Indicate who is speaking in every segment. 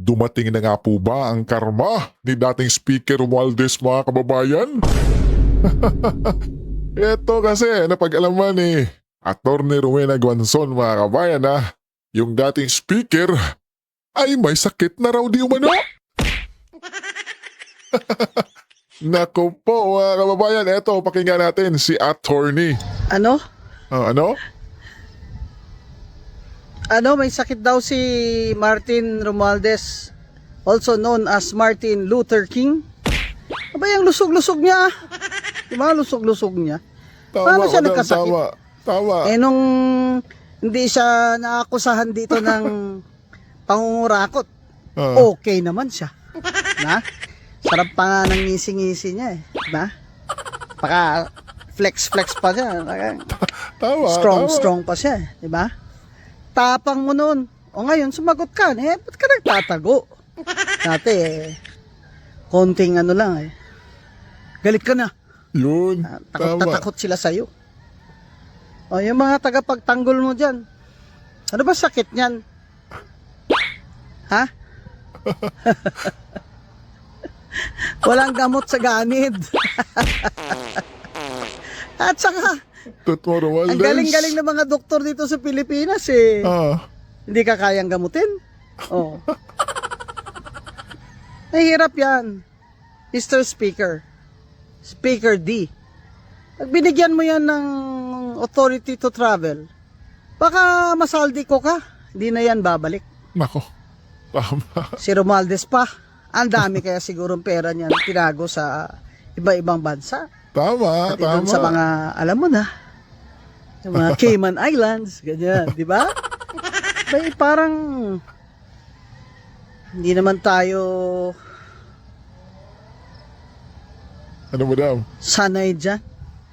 Speaker 1: Dumating na nga po ba ang karma ni dating Speaker Romualdez mga kababayan? Ito kasi napag-alaman ni Attorney Rowena Guanzon mga kabayan na yung dating speaker ay may sakit na raw di umano. Nako po mga kababayan, eto pakinggan natin si Attorney.
Speaker 2: Ano?
Speaker 1: Ah, ano?
Speaker 2: Ano, may sakit daw si Martin Romualdez, also known as Martin Luther King. Aba yung lusog-lusog niya. Di ba lusog-lusog niya? Paano siya
Speaker 1: madam,
Speaker 2: nagkasakit?
Speaker 1: Tama, tama.
Speaker 2: Eh nung hindi siya naakusahan dito ng pangungurakot,
Speaker 1: Ah,
Speaker 2: okay naman siya. Na? Sarap pa nga ng ngisi-ngisi niya eh. Na? Paka flex-flex pa siya. Paka-
Speaker 1: tama,
Speaker 2: strong,
Speaker 1: tama.
Speaker 2: strong pa siya, eh, di ba? Tapang mo nun. O ngayon, sumagot ka, eh, ba't ka nagtatago? Dati, eh, konting ano lang, eh. Galit ka na.
Speaker 1: Yun,
Speaker 2: Ah, Takot na takot sila sa'yo. O, yung mga tagapagtanggol mo dyan, ano ba sakit niyan? Ha? Walang gamot sa ganid. At saka,
Speaker 1: Tutmo Romualdez.
Speaker 2: ang galing-galing ng mga doktor dito sa Pilipinas eh.
Speaker 1: Ah,
Speaker 2: Hindi ka kayang gamutin? Oh. Nahihirap yan. Mr. Speaker. Speaker D. Pag binigyan mo yan ng authority to travel, baka masaldi ko ka. Hindi na yan babalik.
Speaker 1: nako. Tama.
Speaker 2: Si Romualdez pa. Ang dami kaya sigurong pera niyan tinago sa iba-ibang bansa.
Speaker 1: Tama,
Speaker 2: Pati
Speaker 1: tama.
Speaker 2: sa mga, alam mo na, yung mga Cayman Islands, ganyan, di ba? Bay, parang, hindi naman tayo
Speaker 1: Ano madam?
Speaker 2: sanay dyan.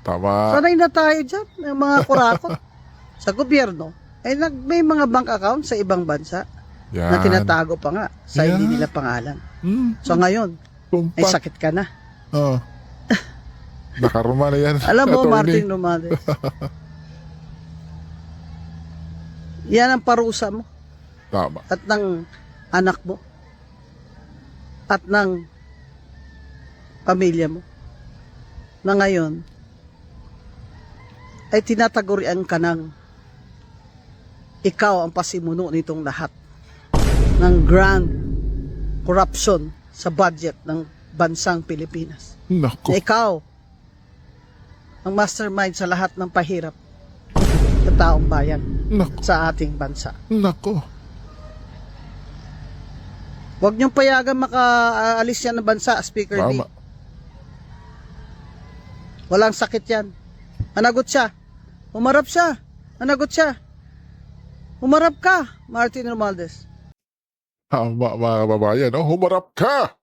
Speaker 1: Tama.
Speaker 2: Sanay na tayo dyan, ng mga kurakot sa gobyerno. Eh, nag, may mga bank account sa ibang bansa
Speaker 1: Yan.
Speaker 2: na tinatago pa nga sa
Speaker 1: Yan.
Speaker 2: hindi nila pangalan.
Speaker 1: Hmm,
Speaker 2: So ngayon,
Speaker 1: tumpak.
Speaker 2: ay sakit ka na.
Speaker 1: Ah. Nakarma na yan.
Speaker 2: Alam mo,
Speaker 1: attorney.
Speaker 2: Martin Romales. yan ang parusa mo.
Speaker 1: Tama.
Speaker 2: at ng anak mo at ng pamilya mo na ngayon ay tinatagurian ka ng ikaw ang pasimuno nitong lahat ng grand corruption sa budget ng bansang Pilipinas.
Speaker 1: Nako.
Speaker 2: Na ikaw ang mastermind sa lahat ng pahirap sa taong bayan
Speaker 1: Nako.
Speaker 2: sa ating bansa.
Speaker 1: Nako.
Speaker 2: Huwag niyong payagan makaalis yan ng bansa, Speaker D.
Speaker 1: Tama.
Speaker 2: Walang sakit yan. Managot siya. Umarap siya. Managot siya. Umarap ka, Martin Romualdez.
Speaker 1: Tama mga kababayan. Oh, humarap ka.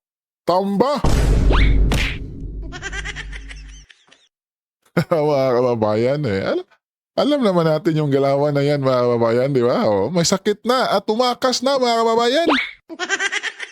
Speaker 1: Tamba. Mga kababayan eh. Al- alam naman natin yung galawan na yan mga kababayan, di ba? Oh, may sakit na at tumakas na mga kababayan.